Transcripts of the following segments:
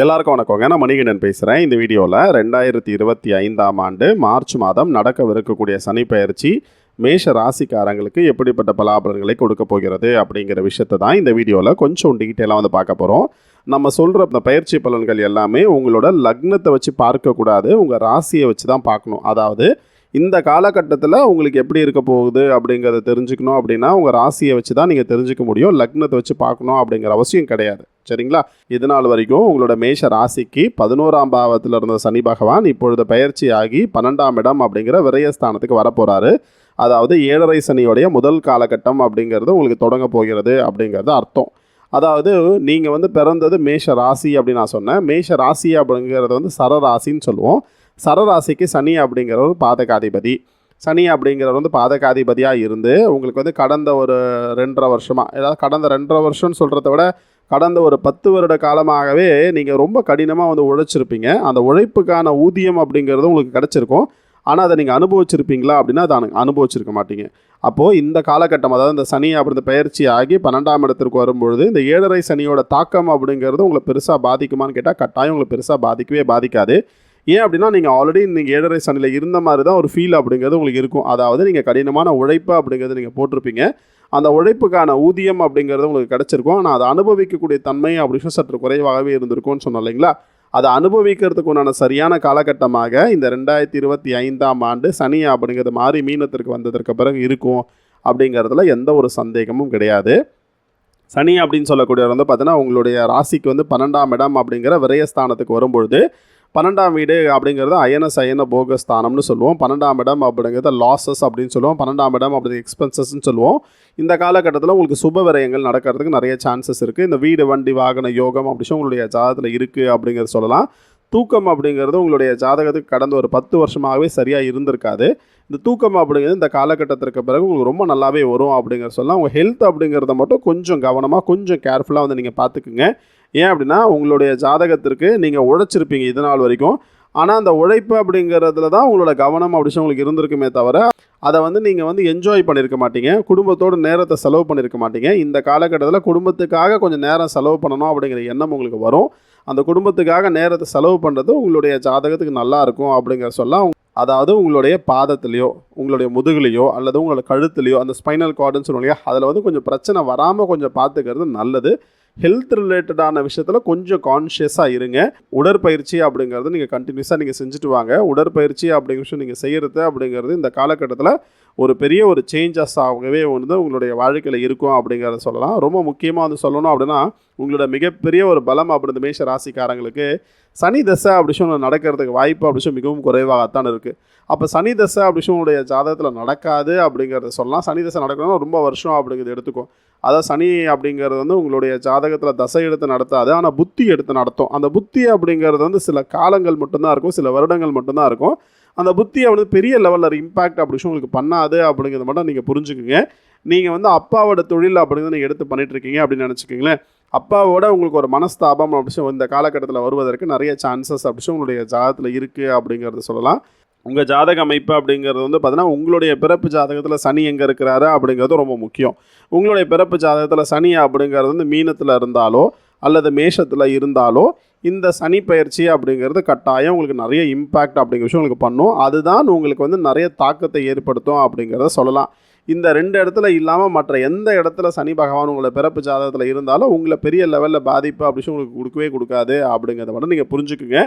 எல்லாருக்கும் வணக்கங்க. நான் மணிகண்டன் பேசுகிறேன் இந்த வீடியோவில் ரெண்டாயிரத்தி இருபத்தி ஐந்தாம் ஆண்டு மார்ச் மாதம் நடக்கவிருக்கக்கூடிய சனி மேஷ ராசிக்காரங்களுக்கு எப்படிப்பட்ட பலாபலன்களை கொடுக்க போகிறது அப்படிங்கிற விஷயத்தை தான் இந்த வீடியோவில் கொஞ்சம் டீட்டெயிலாக வந்து பார்க்க போகிறோம் நம்ம சொல்கிற இந்த பயிற்சி பலன்கள் எல்லாமே உங்களோட லக்னத்தை வச்சு பார்க்கக்கூடாது. உங்கள் ராசியை வச்சு தான் பார்க்கணும். அதாவது இந்த காலகட்டத்தில் உங்களுக்கு எப்படி இருக்க போகுது அப்படிங்கிறத தெரிஞ்சுக்கணும் அப்படின்னா உங்கள் ராசியை வச்சு தான் நீங்கள் தெரிஞ்சுக்க முடியும். லக்னத்தை வச்சு பார்க்கணும் அப்படிங்கிற அவசியம் கிடையாது. சரிங்களா? இது நாள் வரைக்கும் உங்களோட மேஷ ராசிக்கு பதினோராம் பாவத்தில் இருந்த சனி பகவான் இப்பொழுது பயிற்சி ஆகி பன்னெண்டாம் இடம் அப்படிங்கிற விரயஸ்தானத்துக்கு வரப்போகிறாரு அதாவது ஏழரை சனியோடைய முதல் காலகட்டம் அப்படிங்கிறது உங்களுக்கு தொடங்க போகிறது அப்படிங்கிறது அர்த்தம். அதாவது நீங்கள் வந்து பிறந்தது மேஷ ராசி அப்படின்னு நான் சொன்னேன். மேஷ ராசி அப்படிங்கிறது வந்து சரராசின்னு சொல்லுவோம். சரராசிக்கு சனி அப்படிங்கிற ஒரு பாதகாதிபதி. சனி அப்படிங்கிறவர் வந்து பாதகாதிபதியாக இருந்து உங்களுக்கு வந்து கடந்த ஒரு ரெண்டரை வருஷமாக ஏதாவது கடந்த ரெண்டரை வருஷம்னு சொல்கிறத விட கடந்த ஒரு பத்து வருட காலமாகவே நீங்கள் ரொம்ப கடினமாக வந்து உழைச்சிருப்பீங்க. அந்த உழைப்புக்கான ஊதியம் அப்படிங்கிறது உங்களுக்கு கிடச்சிருக்கும். ஆனால் அதை நீங்கள் அனுபவிச்சிருப்பீங்களா அப்படின்னா அதை அனுபவிச்சிருக்க மாட்டீங்க. அப்போது இந்த காலகட்டம் அதாவது இந்த சனி அப்படி இந்த பயிற்சி ஆகி பன்னெண்டாம் இடத்திற்கு வரும்பொழுது இந்த ஏழரை சனியோட தாக்கம் அப்படிங்கிறது உங்களை பெருசாக பாதிக்குமான்னு கேட்டால் கட்டாயம் உங்களை பெருசாக பாதிக்கவே பாதிக்காது. ஏன் அப்படின்னா நீங்கள் ஆல்ரெடி நீங்கள் ஏழரை சனியில் இருந்த மாதிரி தான் ஒரு ஃபீல் அப்படிங்கிறது உங்களுக்கு இருக்கும். அதாவது நீங்கள் கடினமான உழைப்பு அப்படிங்கிறது நீங்கள் போட்டிருப்பீங்க. அந்த உழைப்புக்கான ஊதியம் அப்படிங்கிறது உங்களுக்கு கிடச்சிருக்கும். ஆனால் அதை அனுபவிக்கக்கூடிய தன்மை அப்படின்னு சற்று குறைவாகவே இருந்திருக்கும்னு சொன்னோம் இல்லைங்களா? அதை அனுபவிக்கிறதுக்கு உண்டான சரியான காலகட்டமாக இந்த ரெண்டாயிரத்தி இருபத்தி ஐந்தாம் ஆண்டு சனி அப்படிங்கிறது மாறி மீனத்திற்கு வந்ததற்கு பிறகு இருக்கும் அப்படிங்கிறதுல எந்த ஒரு சந்தேகமும் கிடையாது. சனி அப்படின்னு சொல்லக்கூடியவர் வந்து பார்த்தீங்கன்னா உங்களுடைய ராசிக்கு வந்து பன்னெண்டாம் இடம் அப்படிங்கிற விரயஸ்தானத்துக்கு வரும்பொழுது பன்னெண்டாம் வீடு அப்படிங்கிறது அயன சயன போகஸ்தானம்னு சொல்லுவோம். பன்னெண்டாம் இடம் அப்படிங்கிறது லாசஸ் அப்படின்னு சொல்லுவோம். பன்னெண்டாம் இடம் அப்படி எக்ஸ்பென்சஸ்ன்னு சொல்லுவோம். இந்த காலகட்டத்தில் உங்களுக்கு சுப விரயங்கள் நடக்கிறதுக்கு நிறைய சான்சஸ் இருக்குது இந்த வீடு வண்டி வாகன யோகம் அப்படி சொல்லி உங்களுடைய ஜாதத்தில் இருக்குது அப்படிங்கிறத சொல்லலாம். தூக்கம் அப்படிங்கிறது உங்களுடைய ஜாதகத்துக்கு கடந்த ஒரு பத்து வருஷமாகவே சரியாக இருந்திருக்காது. இந்த தூக்கம் அப்படிங்கிறது இந்த காலகட்டத்திற்கு பிறகு உங்களுக்கு ரொம்ப நல்லாவே வரும் அப்படிங்கிற சொல்லலாம் உங்கள் ஹெல்த் அப்படிங்கிறத மட்டும் கொஞ்சம் கவனமாக கொஞ்சம் கேர்ஃபுல்லாக வந்து நீங்கள் பார்த்துக்குங்க. ஏன் அப்படின்னா உங்களுடைய ஜாதகத்திற்கு நீங்கள் உழைச்சிருப்பீங்க இது நாள் வரைக்கும். ஆனால் அந்த உழைப்பு அப்படிங்கிறதுல தான் உங்களோட கவனம் அப்படி உங்களுக்கு இருந்திருக்குமே தவிர அதை வந்து நீங்கள் வந்து என்ஜாய் பண்ணியிருக்க மாட்டீங்க. குடும்பத்தோட நேரத்தை செலவு பண்ணியிருக்க மாட்டீங்க. இந்த காலகட்டத்தில் குடும்பத்துக்காக கொஞ்சம் நேரம் செலவு பண்ணணும் அப்படிங்கிற எண்ணம் உங்களுக்கு வரும். அந்த குடும்பத்துக்காக நேரத்தை செலவு பண்ணுறது உங்களுடைய ஜாதகத்துக்கு நல்லா இருக்கும் அப்படிங்கிற சொல்ல அதாவது உங்களுடைய பாதத்துலேயோ உங்களுடைய முதுகுலையோ அல்லது உங்களோட கழுத்துலையோ அந்த ஸ்பைனல் கார்டுன்னு சொல்லுவோம் இல்லையா? அதில் வந்து கொஞ்சம் பிரச்சனை வராமல் கொஞ்சம் பார்த்துக்கிறது நல்லது. ஹெல்த் ரிலேட்டடான விஷயத்தில் கொஞ்சம் கான்ஷியஸாக இருங்க. உடற்பயிற்சி அப்படிங்கிறது நீங்கள் கண்டினியூஸாக நீங்கள் செஞ்சுட்டு வாங்க. உடற்பயிற்சி அப்படிங்கிற விஷயம் நீங்கள் செய்கிறது அப்படிங்கிறது இந்த காலகட்டத்தில் ஒரு பெரிய ஒரு சேஞ்சஸ் ஆகவே வந்து உங்களுடைய வாழ்க்கையில் இருக்கும் அப்படிங்கிறத சொல்லலாம். ரொம்ப முக்கியமாக வந்து சொல்லணும் அப்படின்னா உங்களோட மிகப்பெரிய ஒரு பலம் அப்படி மேஷ ராசிக்காரங்களுக்கு சனி தசை அப்படி சொல்லி நடக்கிறதுக்கு வாய்ப்பு அப்படி சொல்லி மிகவும் குறைவாகத்தான் இருக்குது அப்போ சனி தசை அப்படி உங்களுடைய ஜாதகத்தில் நடக்காது அப்படிங்கிறத சொல்லலாம். சனி தசை நடக்கணும்னா ரொம்ப வருஷம் அப்படிங்கிறது எடுத்துக்கும் அதாவது சனி அப்படிங்கிறது வந்து உங்களுடைய ஜாதகத்தில் தசை எடுத்து நடத்தாது. ஆனால் புத்தி எடுத்து நடத்தும். அந்த புத்தி அப்படிங்கிறது வந்து சில காலங்கள் மட்டும்தான் இருக்கும். சில வருடங்கள் மட்டும்தான் இருக்கும். அந்த புத்தியை வந்து பெரிய லெவலில் இம்பாக்ட் அப்படி விஷயம் உங்களுக்கு பண்ணாது அப்படிங்கிறத மட்டும் நீங்கள் புரிஞ்சுக்குங்க. நீங்கள் வந்து அப்பாவோட தொழில் அப்படிங்கிறத நீங்கள் எடுத்து பண்ணிட்டு இருக்கீங்க அப்படின்னு நினச்சிக்கிங்களேன். அப்பாவோட உங்களுக்கு ஒரு மனஸ்தாபம் அப்படி இந்த காலகட்டத்தில் வருவதற்கு நிறைய சான்சஸ் அப்படி உங்களுடைய ஜாதகத்தில் இருக்குது அப்படிங்கிறத சொல்லலாம். உங்கள் ஜாதக அமைப்பு அப்படிங்கிறது வந்து பார்த்தீங்கன்னா உங்களுடைய பிறப்பு ஜாதகத்தில் சனி எங்கே இருக்கிறாரு அப்படிங்கிறது ரொம்ப முக்கியம். உங்களுடைய பிறப்பு ஜாதகத்தில் சனி அப்படிங்கிறது வந்து மீனத்தில் இருந்தாலோ அல்லது மேஷத்தில் இருந்தாலோ இந்த சனி பயிற்சி அப்படிங்கிறது கட்டாயம் உங்களுக்கு நிறைய இம்பேக்ட் அப்படிங்கிற விஷயம் உங்களுக்கு பண்ணும். அதுதான் உங்களுக்கு வந்து நிறைய தாக்கத்தை ஏற்படுத்தும் அப்படிங்கிறத சொல்லலாம். இந்த ரெண்டு இடத்துல இல்லாமல் மற்ற எந்த இடத்துல சனி பகவான் உங்களை பிறப்பு ஜாதகத்தில் இருந்தாலும் உங்களை பெரிய லெவலில் பாதிப்பு அப்படின்னு உங்களுக்கு கொடுக்கவே கொடுக்காது அப்படிங்கிறத மட்டும் நீங்கள் புரிஞ்சுக்குங்க.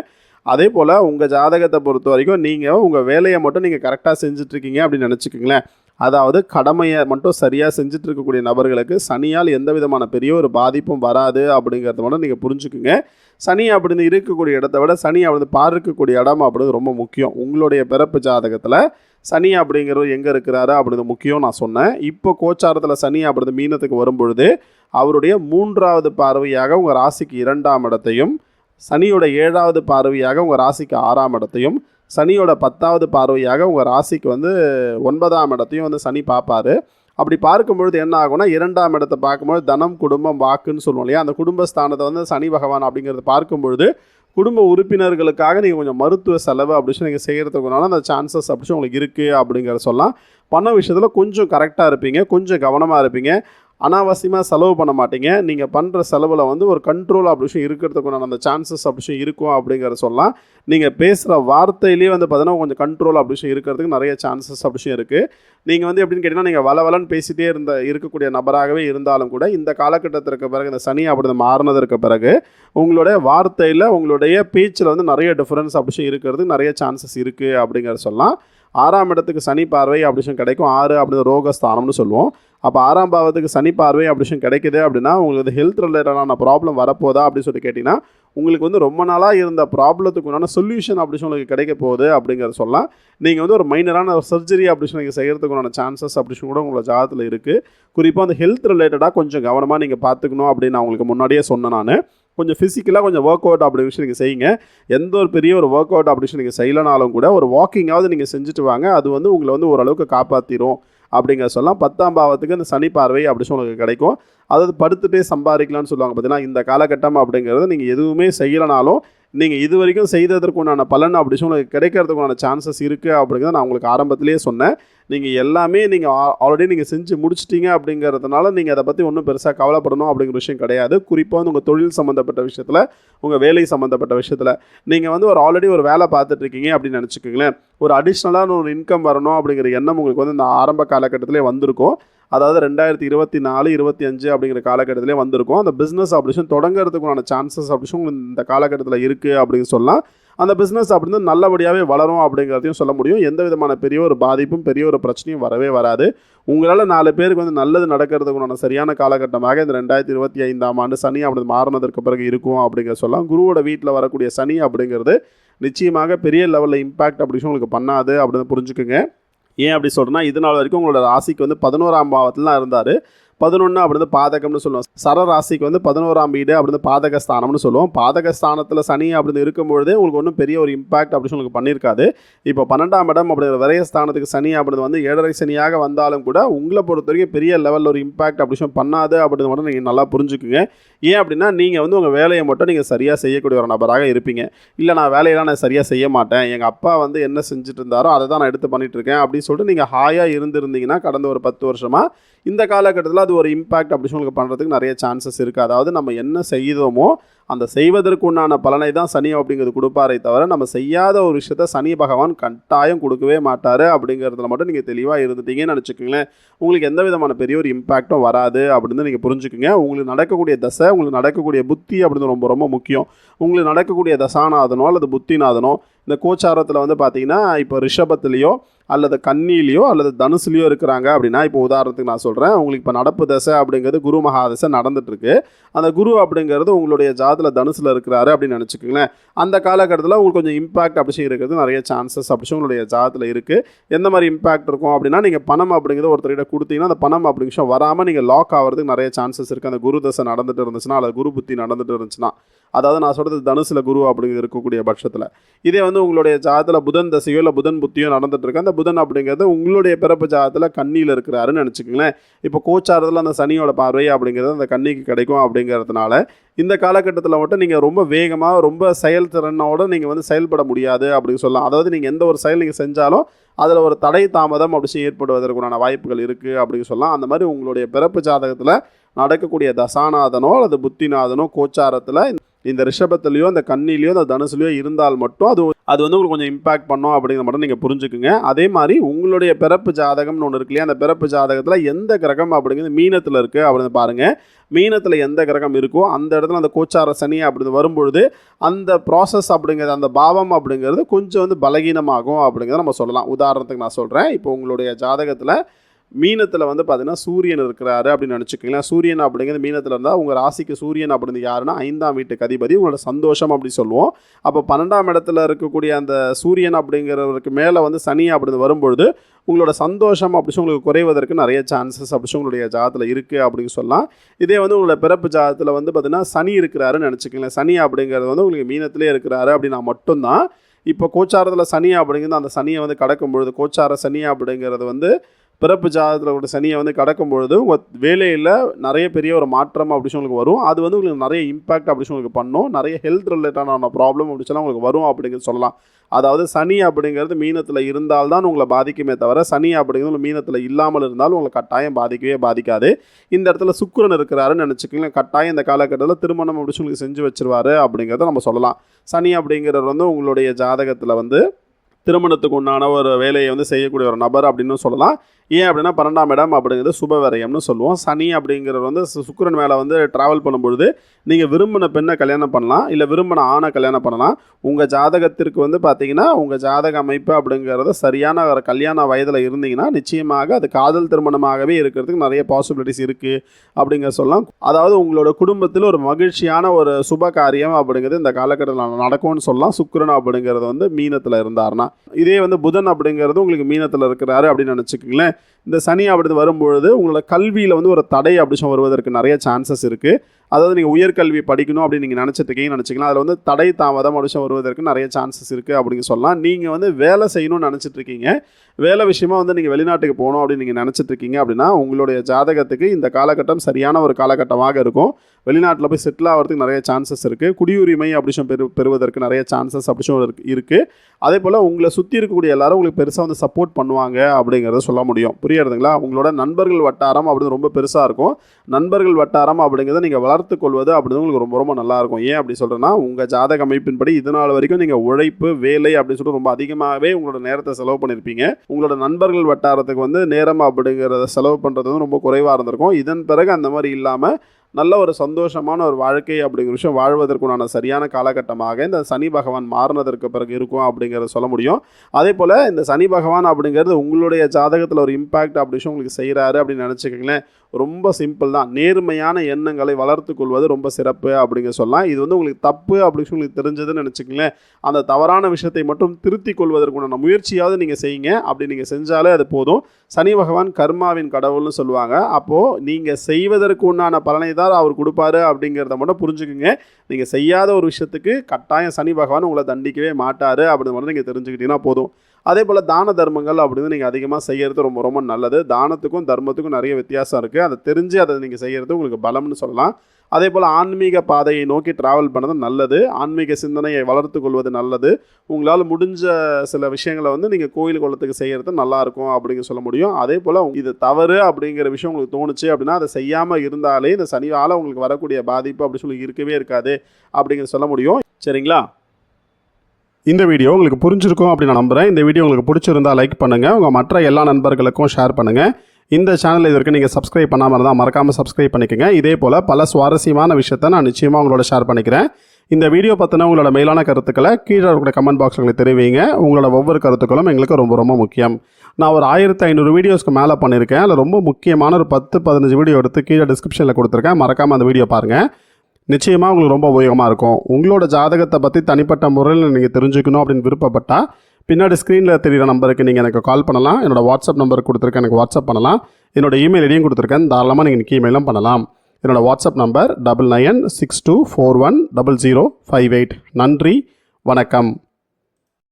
அதே போல் உங்கள் ஜாதகத்தை பொறுத்த வரைக்கும் நீங்கள் உங்கள் வேலையை மட்டும் நீங்கள் கரெக்டாக செஞ்சுட்ருக்கீங்க அப்படின்னு நினச்சிக்கோங்களேன். அதாவது கடமையை மட்டும் சரியாக செஞ்சுட்டு இருக்கக்கூடிய நபர்களுக்கு சனியால் எந்த விதமான பெரிய ஒரு பாதிப்பும் வராது அப்படிங்கிறத மட்டும் நீங்கள் புரிஞ்சுக்குங்க. சனி அப்படின்னு இருக்கக்கூடிய இடத்த விட சனி அப்படி பார்க்கக்கூடிய இடம் அப்படிங்கிறது ரொம்ப முக்கியம். உங்களுடைய பிறப்பு ஜாதகத்தில் சனி அப்படிங்கிறது எங்கே இருக்கிறாரு அப்படிங்கிறது முக்கியம் நான் சொன்னேன். இப்போ கோச்சாரத்தில் சனி அப்படிங்கிறது மீனத்துக்கு வரும்பொழுது அவருடைய மூன்றாவது பார்வையாக உங்கள் ராசிக்கு இரண்டாம் இடத்தையும் சனியோட ஏழாவது பார்வையாக உங்கள் ராசிக்கு ஆறாம் இடத்தையும் சனியோட பத்தாவது பார்வையாக உங்கள் ராசிக்கு வந்து ஒன்பதாம் இடத்தையும் வந்து சனி பார்ப்பாரு. அப்படி பார்க்கும்பொழுது என்ன ஆகும்னா இரண்டாம் இடத்தை பார்க்கும்போது தனம் குடும்பம் வாக்குன்னு சொல்லுவோம் இல்லையா? அந்த குடும்பஸ்தானத்தை வந்து சனி பகவான் அப்படிங்கிறத பார்க்கும்பொழுது குடும்ப உறுப்பினர்களுக்காக நீங்கள் கொஞ்சம் மருத்துவ செலவு அப்படின்னு நீங்கள் செய்கிறதுக்குனால அந்த சான்சஸ் அப்படி உங்களுக்கு இருக்குது அப்படிங்கிற சொல்லலாம். பண விஷயத்தில் கொஞ்சம் கரெக்டாக இருப்பீங்க கொஞ்சம் கவனமாக இருப்பீங்க. அனாவசியமாக செலவு பண்ண மாட்டீங்க. நீங்கள் பண்ணுற செலவில் வந்து ஒரு கண்ட்ரோல் அப்படி விஷயம் இருக்கிறதுக்குண்டான அந்த சான்சஸ் அப்படி விஷயம் இருக்கும் அப்படிங்கிற சொல்லலாம். நீங்கள் பேசுகிற வார்த்தையிலேயே வந்து பார்த்தீங்கன்னா கொஞ்சம் கண்ட்ரோல் அப்படி விஷயம் இருக்கிறதுக்கு நிறைய சான்சஸ் அப்படி விஷயம் இருக்குது நீங்கள் வந்து எப்படின்னு கேட்டிங்கன்னா நீங்கள் வளவலன்னு பேசிகிட்டே இருந்த இருக்கக்கூடிய நபராகவே இருந்தாலும் கூட இந்த காலகட்டத்திற்கு பிறகு இந்த சனி அப்படி மாறினதற்கு பிறகு உங்களுடைய வார்த்தையில் உங்களுடைய பேச்சில் வந்து நிறைய டிஃப்ரென்ஸ் அப்படி விஷயம் இருக்கிறதுக்கு நிறைய சான்சஸ் இருக்குது அப்படிங்கிறத சொல்லலாம். ஆறாம் இடத்துக்கு சனி பார்வை அப்படி கிடைக்கும். ஆறு அப்படின்னு ரோகஸ்தானம்னு சொல்லுவோம். அப்போ ஆறாம் பாவத்துக்கு சனி பார்வை அப்படி கிடைக்குது அப்படின்னா உங்களுக்கு ஹெல்த் ரிலேட்டடான ப்ராப்ளம் வரப்போதா அப்படின்னு சொல்லி கேட்டிங்கன்னா உங்களுக்கு வந்து ரொம்ப நாளாக இருந்த ப்ராப்ளத்துக்கு உண்டான சொல்யூஷன் அப்படின்னு உங்களுக்கு கிடைக்க போகுது அப்படிங்கிறத சொல்லலாம். நீங்கள் வந்து ஒரு மைனரான ஒரு சர்ஜரி அப்படின்னு நீங்கள் செய்கிறதுக்கு உண்டான சான்சஸ் அப்படின்னு கூட உங்களோட ஜாதத்தில் இருக்குது குறிப்பாக அந்த ஹெல்த் ரிலேட்டடாக கொஞ்சம் கவனமாக நீங்கள் பார்த்துக்கணும் அப்படின்னு நான் உங்களுக்கு முன்னாடியே சொன்னேன் நான். கொஞ்சம் ஃபிசிக்கலாக கொஞ்சம் ஒர்க் அவுட் அப்படி விஷயம் நீங்கள் செய்யுங்க. எந்த ஒரு பெரிய ஒரு ஒர்க் அவுட் அப்படி விஷயம் நீங்கள் செய்யலனாலும் கூட ஒரு வாக்கிங்காவது நீங்கள் செஞ்சுட்டு வாங்க. அது வந்து உங்களை வந்து ஓரளவுக்கு காப்பாற்றிடும் அப்படிங்கிற சொல்லலாம். பத்தாம் பாவத்துக்கு அந்த சனி பார்வை அப்படி சொல்லி உங்களுக்கு கிடைக்கும். அதாவது படுத்துகிட்டே சம்பாதிக்கலாம்னு சொல்லுவாங்க பார்த்தீங்கன்னா இந்த காலகட்டம் அப்படிங்கிறது நீங்கள் எதுவுமே செய்யலைனாலும் நீங்கள் இது வரைக்கும் செய்ததற்குண்டான பலன் அப்படி சொல்லி உங்களுக்கு கிடைக்கிறதுக்குண்டான சான்சஸ் இருக்குது அப்படிங்கிறத நான் உங்களுக்கு ஆரம்பத்திலேயே சொன்னேன். நீங்கள் எல்லாமே நீங்கள் ஆல்ரெடி நீங்கள் செஞ்சு முடிச்சிட்டீங்க அப்படிங்கிறதுனால நீங்கள் அதை பற்றி ஒன்றும் பெருசாக கவலைப்படணும் அப்படிங்கிற விஷயம் கிடையாது. குறிப்பாக வந்து உங்கள் தொழில் சம்மந்தப்பட்ட விஷயத்தில் உங்கள் வேலை சம்மந்தப்பட்ட விஷயத்தில். நீங்கள் வந்து ஒரு ஆல்ரெடி ஒரு வேலை பார்த்துட்டு இருக்கீங்க அப்படின்னு நினச்சிக்கோங்களேன். ஒரு அடிஷ்னலான ஒரு இன்கம் வரணும் அப்படிங்கிற எண்ணம் உங்களுக்கு வந்து இந்த ஆரம்ப காலகட்டத்திலே வந்திருக்கும். அதாவது ரெண்டாயிரத்தி இருபத்தி நாலு இருபத்தி அஞ்சு அப்படிங்கிற காலகட்டத்திலே வந்திருக்கும். அந்த பிஸ்னஸ் அப்படிஷன் தொடங்குறதுக்குண்டான சான்சஸ் அப்படிஷன் இந்த காலகட்டத்தில் இருக்குது அப்படின்னு சொல்லலாம். அந்த பிஸ்னஸ் அப்படின்னு நல்லபடியாகவே வளரும் அப்படிங்கிறதையும் சொல்ல முடியும். எந்த விதமான பெரிய ஒரு பாதிப்பும் பெரிய ஒரு பிரச்சனையும் வரவே வராது. உங்களால் நாலு பேருக்கு வந்து நல்லது நடக்கிறதுக்குண்டான சரியான காலகட்டமாக இந்த ரெண்டாயிரத்தி இருபத்தி ஐந்தாம் ஆண்டு சனி அப்படி மாறினதற்கு பிறகு இருக்கும் அப்படிங்கிற சொல்லலாம். குருவோட வீட்டில் வரக்கூடிய சனி அப்படிங்கிறது நிச்சயமாக பெரிய லெவலில் இம்பாக்ட் அப்படி உங்களுக்கு பண்ணாது அப்படின்னு புரிஞ்சுக்குங்க. ஏன் அப்படி சொல்கிறேன்னா இது நாள் வரைக்கும் உங்களோட ராசிக்கு வந்து பதினோராம் பாவத்தில் தான் இருந்தார். பதினொன்று அப்படின்னு பாதகம்னு சொல்லுவோம். சரராசிக்கு வந்து பதினோராம் வீடு அப்படின்னு பாதக ஸ்தானம்னு சொல்லுவோம். பாதக ஸ்தானத்தில் சனி அப்படின்னு இருக்கும்பொழுதே உங்களுக்கு ஒன்றும் பெரிய ஒரு இம்பாக்ட் அப்படின்னு உங்களுக்கு பண்ணியிருக்காது இப்போ பன்னெண்டாம் இடம் அப்படிங்கிற விரைய ஸ்தானத்துக்கு சனி அப்படின்னு வந்து ஏழரை சனியாக வந்தாலும் கூட உங்களை பொறுத்த வரைக்கும் பெரிய லெவலில் ஒரு இம்பாக்ட் அப்படி பண்ணாது அப்படின்னு மட்டும் நீங்கள் நல்லா புரிஞ்சுக்குங்க. ஏன் அப்படின்னா நீங்கள் வந்து உங்கள் வேலையை மட்டும் நீங்கள் சரியாக செய்யக்கூடிய ஒரு நபராக இருப்பீங்க. இல்லை நான் வேலையெல்லாம் நான் சரியாக செய்ய மாட்டேன். எங்கள் அப்பா வந்து என்ன செஞ்சுட்டு இருந்தாரோ அதை தான் நான் எடுத்து பண்ணிட்டு இருக்கேன் அப்படின்னு சொல்லிட்டு நீங்கள் ஹாயாக இருந்திருந்தீங்கன்னா கடந்த ஒரு பத்து வருஷமாக இந்த காலகட்டத்தில் அது ஒரு இம்பாக்ட் அப்படி உங்களுக்கு பண்ணுறதுக்கு நிறைய சான்சஸ் இருக்குது அதாவது நம்ம என்ன செய்தோமோ அந்த செய்வதற்கு உண்டான பலனை தான் சனி அப்படிங்கிறது கொடுப்பாரே தவிர நம்ம செய்யாத ஒரு விஷயத்த சனி பகவான் கட்டாயம் கொடுக்கவே மாட்டார் அப்படிங்கிறதுல மட்டும் நீங்கள் தெளிவாக இருந்துட்டீங்கன்னு நினச்சிக்கோங்களேன். உங்களுக்கு எந்த விதமான பெரிய ஒரு இம்பாக்டும் வராது அப்படின்னு நீங்கள் புரிஞ்சுக்குங்க. உங்களுக்கு நடக்கக்கூடிய தசை உங்களுக்கு நடக்கக்கூடிய புத்தி அப்படின்னு ரொம்ப ரொம்ப முக்கியம். உங்களுக்கு நடக்கக்கூடிய தசாநாதனோ அல்லது புத்திநாதனோ இந்த கோச்சாரத்தில் வந்து பார்த்தீங்கன்னா இப்போ ரிஷபத்துலேயோ அல்லது கண்ணிலேயோ அல்லது தனுசுலேயோ இருக்கிறாங்க அப்படின்னா இப்போ உதாரணத்துக்கு நான் சொல்கிறேன் உங்களுக்கு இப்போ நடப்பு தசை அப்படிங்கிறது குரு மகாதசை நடந்துட்டுருக்கு. அந்த குரு அப்படிங்கிறது உங்களுடைய ஜாதில் தனுசில் இருக்கிறாரு அப்படின்னு நினச்சிக்கோங்களேன். அந்த காலகட்டத்தில் உங்களுக்கு கொஞ்சம் இம்பாக்ட் அப்படி இருக்கிறது நிறைய சான்சஸ் அப்படி உங்களுடைய ஜாதத்தில் இருக்குது எந்த மாதிரி இம்பாக்ட் இருக்கும் அப்படின்னா நீங்கள் பணம் அப்படிங்கிறது ஒருத்தர்கிட்ட கொடுத்தீங்கன்னா அந்த பணம் அப்படிங்கிற வராமல் நீங்கள் லாக் ஆகிறதுக்கு நிறைய சான்சஸ் இருக்குது அந்த குரு தசை நடந்துட்டு இருந்துச்சுன்னா அல்லது குரு புத்தி நடந்துட்டு இருந்துச்சுன்னா அதாவது நான் சொல்கிறது தனுசில் குரு அப்படிங்கிறது இருக்கக்கூடிய பட்சத்தில். இதே வந்து உங்களுடைய ஜாதத்தில் புதன் தசையோ இல்லை புதன் புத்தியோ நடந்துட்டு அந்த புதன் அப்படிங்கிறது உங்களுடைய பிறப்பு ஜாதத்தில் கண்ணியில் இருக்கிறாருன்னு நினச்சிக்கோங்களேன். இப்போ கோச்சாரத்தில் அந்த சனியோட பார்வை அப்படிங்கிறது அந்த கண்ணிக்கு கிடைக்கும் அப்படிங்கிறதுனால இந்த காலகட்டத்தில் மட்டும் நீங்கள் ரொம்ப வேகமாக ரொம்ப செயல்திறனோட நீங்கள் வந்து செயல்பட முடியாது அப்படின்னு சொல்லலாம். அதாவது நீங்கள் எந்த ஒரு செயல் நீங்கள் செஞ்சாலும் அதில் ஒரு தடை தாமதம் அப்படி ஏற்படுவதற்குண்டான வாய்ப்புகள் இருக்குது அப்படின்னு சொல்லலாம். அந்த மாதிரி உங்களுடைய பிறப்பு ஜாதகத்தில் நடக்கக்கூடிய தசாநாதனோ அல்லது புத்திநாதனோ கோச்சாரத்தில் இந்த ரிஷபத்துலேயோ இந்த கண்ணிலையோ இந்த தனுசுலையோ இருந்தால் மட்டும் அது அது வந்து உங்களுக்கு கொஞ்சம் இம்பாக்ட் பண்ணும் அப்படிங்கிற மட்டும் நீங்கள் புரிஞ்சுக்குங்க. அதே மாதிரி உங்களுடைய பிறப்பு ஜாதகம்னு ஒன்று இருக்கு இல்லையா அந்த பிறப்பு ஜாதகத்தில் எந்த கிரகம் அப்படிங்கிறது மீனத்தில் இருக்குது அப்படின்னு பாருங்கள் மீனத்தில் எந்த கிரகம் இருக்கோ அந்த இடத்துல அந்த கோச்சார சனி அப்படின்னு வரும்பொழுது அந்த ப்ராசஸ் அப்படிங்கிறது அந்த பாவம் அப்படிங்கிறது கொஞ்சம் வந்து பலகீனமாகும் அப்படிங்கிறத நம்ம சொல்லலாம். உதாரணத்துக்கு நான் சொல்கிறேன் இப்போ உங்களுடைய ஜாதகத்தில் மீனத்தில் வந்து பார்த்தீங்கன்னா சூரியன் இருக்கிறாரு அப்படின்னு நினச்சிக்கோங்களேன். சூரியன் அப்படிங்கிறது மீனத்தில் இருந்தால் உங்கள் ராசிக்கு சூரியன் அப்படிங்கிறது யாருன்னா ஐந்தாம் வீட்டுக்கு அதிபதி உங்களோட சந்தோஷம் அப்படி சொல்லுவோம். அப்போ பன்னெண்டாம் இடத்துல இருக்கக்கூடிய அந்த சூரியன் அப்படிங்கிறவருக்கு மேலே வந்து சனி அப்படின்னு வரும்பொழுது உங்களோட சந்தோஷம் அப்படி உங்களுக்கு குறைவதற்கு நிறைய சான்சஸ் அப்படி உங்களுடைய ஜாதத்தில் இருக்குது அப்படின்னு சொல்லலாம். இதே வந்து உங்களோட பிறப்பு ஜாதத்தில் வந்து பார்த்தீங்கன்னா சனி இருக்கிறாருன்னு நினச்சிக்கோங்களேன். சனி அப்படிங்கிறது வந்து உங்களுக்கு மீனத்திலே இருக்கிறாரு அப்படின்னா மட்டும்தான். இப்போ கோச்சாரத்தில் சனி அப்படிங்கிறது அந்த சனியை வந்து கடக்கும் பொழுது கோச்சார சனி அப்படிங்கிறது வந்து பிறப்பு ஜாதகத்தில் கூட சனியை வந்து கடக்கும் பொழுது உங்கள் வேலையில் நிறைய பெரிய ஒரு மாற்றம் அப்படி உங்களுக்கு வரும். அது வந்து உங்களுக்கு நிறைய இம்பாக்ட் அப்படி உங்களுக்கு பண்ணும். நிறைய ஹெல்த் ரிலேட்டடான ப்ராப்ளம் அப்படி உங்களுக்கு வரும் அப்படிங்கிறது சொல்லலாம். அதாவது சனி அப்படிங்கிறது மீனத்தில் இருந்தால்தான் உங்களை பாதிக்குமே தவிர சனி அப்படிங்கிறது மீனத்தில் இல்லாமல் இருந்தாலும் உங்களை கட்டாயம் பாதிக்கவே பாதிக்காது. இந்த இடத்துல சுக்கிரன் இருக்கிறாருன்னு நினச்சிக்கோங்க கட்டாயம் இந்த காலகட்டத்தில் திருமணம் அப்படி சொல்லி செஞ்சு வச்சிருவாரு அப்படிங்கிறத நம்ம சொல்லலாம். சனி அப்படிங்கிறது வந்து உங்களுடைய ஜாதகத்தில் வந்து திருமணத்துக்கு உண்டான ஒரு வேலையை வந்து செய்யக்கூடிய ஒரு நபர் அப்படின்னு சொல்லலாம். ஏன் அப்படின்னா பன்னெண்டாம் இடம் அப்படிங்கிறது சுபவரையம்னு சொல்லுவோம். சனி அப்படிங்கிறது வந்து சு- மேலே வந்து ட்ராவல் பண்ணும்பொழுது நீங்கள் விரும்பின பெண்ணை கல்யாணம் பண்ணலாம் இல்லை விரும்பின ஆணை கல்யாணம் பண்ணலாம். உங்கள் ஜாதகத்திற்கு வந்து பார்த்தீங்கன்னா உங்கள் ஜாதக அமைப்பு அப்படிங்கிறது சரியான ஒரு கல்யாண வயதில் இருந்தீங்கன்னா நிச்சயமாக அது காதல் திருமணமாகவே இருக்கிறதுக்கு நிறைய பாசிபிலிட்டிஸ் இருக்குது அப்படிங்கிற சொல்லலாம். அதாவது உங்களோட குடும்பத்தில் ஒரு மகிழ்ச்சியான ஒரு சுப காரியம் அப்படிங்கிறது இந்த காலகட்டத்தில் நடக்கும்னு சொல்லலாம். சுக்கரன் அப்படிங்கிறது வந்து மீனத்தில் இருந்தாருன்னா. இதே வந்து புதன் அப்படிங்கிறது உங்களுக்கு மீனத்தில் இருக்கிறாரு அப்படின்னு நினச்சிக்கோங்களேன். இந்த சனி அப்படி வரும்பொழுது உங்களோட கல்வியில் வந்து ஒரு தடை அப்படி வருவதற்கு நிறைய சான்சஸ் இருக்குது அதாவது நீங்கள் உயர்கல்வி படிக்கணும் அப்படின்னு நீங்கள் நினச்சிட்டு நினச்சிக்கலாம். அதில் வந்து தடை தாமதம் மனுஷன் வருவதற்கு நிறைய சான்சஸ் இருக்குது அப்படின்னு சொல்லலாம். நீங்கள் வந்து வேலை செய்யணும்னு நினச்சிட்டு இருக்கீங்க வேலை விஷயமா வந்து நீங்கள் வெளிநாட்டுக்கு போகணும் அப்படின்னு நீங்கள் நினச்சிட்ருக்கீங்க அப்படின்னா உங்களுடைய ஜாதகத்துக்கு இந்த காலகட்டம் சரியான ஒரு காலகட்டமாக இருக்கும். வெளிநாட்டில் போய் செட்டில் ஆகிறதுக்கு நிறைய சான்சஸ் இருக்குது குடியுரிமை அப்படி பெரு பெறுவதற்கு நிறைய சான்சஸ் அப்படி இருக்குது அதே போல் உங்களை சுற்றி இருக்கக்கூடிய எல்லாரும் உங்களுக்கு பெருசாக வந்து சப்போர்ட் பண்ணுவாங்க அப்படிங்கிறத சொல்ல முடியும். புரியுறதுங்களா? உங்களோட நண்பர்கள் வட்டாரம் அப்படின்னு ரொம்ப பெருசாக இருக்கும். நண்பர்கள் வட்டாரம் அப்படிங்கிறத நீங்கள் வளர் வளர்த்து கொள்வது அப்படின்னு உங்களுக்கு ரொம்ப ரொம்ப நல்லா இருக்கும் ஏன் அப்படி சொல்கிறேன்னா உங்கள் ஜாதக அமைப்பின்படி இது நாள் வரைக்கும் நீங்கள் உழைப்பு வேலை அப்படின்னு சொல்லிட்டு ரொம்ப அதிகமாகவே உங்களோட நேரத்தை செலவு பண்ணியிருப்பீங்க. உங்களோட நண்பர்கள் வட்டாரத்துக்கு வந்து நேரம் அப்படிங்கிறத செலவு பண்ணுறது வந்து ரொம்ப குறைவாக இருந்திருக்கும். இதன் பிறகு அந்த மாதிரி இல்லாமல் நல்ல ஒரு சந்தோஷமான ஒரு வாழ்க்கை அப்படிங்கிற விஷயம் வாழ்வதற்குண்டான சரியான காலகட்டமாக இந்த சனி பகவான் மாறினதற்கு பிறகு இருக்கும் அப்படிங்கிறத சொல்ல முடியும். அதே போல் இந்த சனி பகவான் அப்படிங்கிறது உங்களுடைய ஜாதகத்தில் ஒரு இம்பாக்ட் அப்படி விஷயம் உங்களுக்கு செய்கிறாரு அப்படின்னு நினச்சிக்கோங்களேன். ரொம்ப சிம்பிள் தான். நேர்மையான எண்ணங்களை வளர்த்து கொள்வது ரொம்ப சிறப்பு அப்படிங்கிற சொல்லலாம். இது வந்து உங்களுக்கு தப்பு அப்படின்னு சொல்லி உங்களுக்கு தெரிஞ்சதுன்னு நினச்சிக்கங்களேன். அந்த தவறான விஷயத்தை மட்டும் திருத்தி கொள்வதற்குண்டான முயற்சியாவது நீங்கள் செய்யுங்க. அப்படி நீங்கள் செஞ்சாலே அது போதும். சனி பகவான் கர்மாவின் கடவுள்னு சொல்லுவாங்க. அப்போது நீங்கள் செய்வதற்கு உண்டான பலனை தான் அவர் கொடுப்பாரு அப்படிங்கிறத மட்டும் புரிஞ்சுக்குங்க. நீங்கள் செய்யாத ஒரு விஷயத்துக்கு கட்டாயம் சனி பகவான் உங்களை தண்டிக்கவே மாட்டார் அப்படின்னு மட்டும் நீங்கள் தெரிஞ்சுக்கிட்டீங்கன்னா போதும். அதே போல் தான தர்மங்கள் அப்படின்னு நீங்கள் அதிகமாக செய்கிறது ரொம்ப ரொம்ப நல்லது. தானத்துக்கும் தர்மத்துக்கும் நிறைய வித்தியாசம் இருக்குது அதை தெரிஞ்சு அதை நீங்கள் செய்கிறது உங்களுக்கு பலம்னு சொல்லலாம். அதே போல் ஆன்மீக பாதையை நோக்கி ட்ராவல் பண்ணது நல்லது. ஆன்மீக சிந்தனையை வளர்த்து கொள்வது நல்லது. உங்களால் முடிஞ்ச சில விஷயங்களை வந்து நீங்கள் கோயில் குளத்துக்கு செய்கிறது நல்லாயிருக்கும் அப்படிங்க சொல்ல முடியும். அதே போல் இது தவறு அப்படிங்கிற விஷயம் உங்களுக்கு தோணுச்சு அப்படின்னா அதை செய்யாமல் இருந்தாலே இந்த சனியால் உங்களுக்கு வரக்கூடிய பாதிப்பு அப்படி சொல்லி இருக்கவே இருக்காது அப்படிங்கிறத சொல்ல முடியும். சரிங்களா? இந்த வீடியோ உங்களுக்கு புரிஞ்சிருக்கும் அப்படின்னு நான் நம்புகிறேன் இந்த வீடியோ உங்களுக்கு பிடிச்சிருந்தா லைக் பண்ணுங்கள் உங்கள் மற்ற எல்லா நண்பர்களுக்கும் ஷேர் பண்ணுங்கள் இந்த சேனல் இது வரைக்கும் நீங்கள் சப்ஸ்கிரைப் பண்ணாமல் இருந்தால் மறக்காமல் சப்ஸ்கிரைப் பண்ணிக்கோங்க. இதே போல் பல சுவாரஸ்யமான விஷயத்த நான் நிச்சயமாக உங்களோட ஷேர் பண்ணிக்கிறேன். இந்த வீடியோ பற்றின உங்களோட மேலான கருத்துக்களை கீழே இருக்கிற கமெண்ட் பாக்ஸ் உங்களுக்கு தெரிவிங்க. உங்களோட ஒவ்வொரு கருத்துக்களும் எங்களுக்கு ரொம்ப ரொம்ப முக்கியம். நான் ஒரு ஆயிரத்தி ஐநூறு வீடியோஸ்க்கு மேலே பண்ணியிருக்கேன். அதில் ரொம்ப முக்கியமான ஒரு பத்து பதினஞ்சு வீடியோ எடுத்து கீழே டிஸ்கிரிப்ஷனில் கொடுத்துருக்கேன். மறக்காமல் அந்த வீடியோ பாருங்கள் நிச்சயமாக உங்களுக்கு ரொம்ப உபயோகமாக இருக்கும். உங்களோட ஜாதகத்தை பற்றி தனிப்பட்ட முறையில் நீங்கள் தெரிஞ்சுக்கணும் அப்படின்னு விருப்பப்பட்டால் பின்னாடி ஸ்க்ரீனில் தெரிகிற நம்பருக்கு நீங்கள் எனக்கு கால் பண்ணலாம். என்னோடய வாட்ஸ்அப் நம்பர் கொடுத்துருக்கேன் எனக்கு வாட்ஸ்அப் பண்ணலாம். என்னோட இமெயில் ஐடியும் கொடுத்துருக்கேன். தாராளமாக நீங்கள் எனக்கு இமெயிலும் பண்ணலாம். என்னோடய WhatsApp number double nine six two four one double zero five eight நன்றி. வணக்கம்.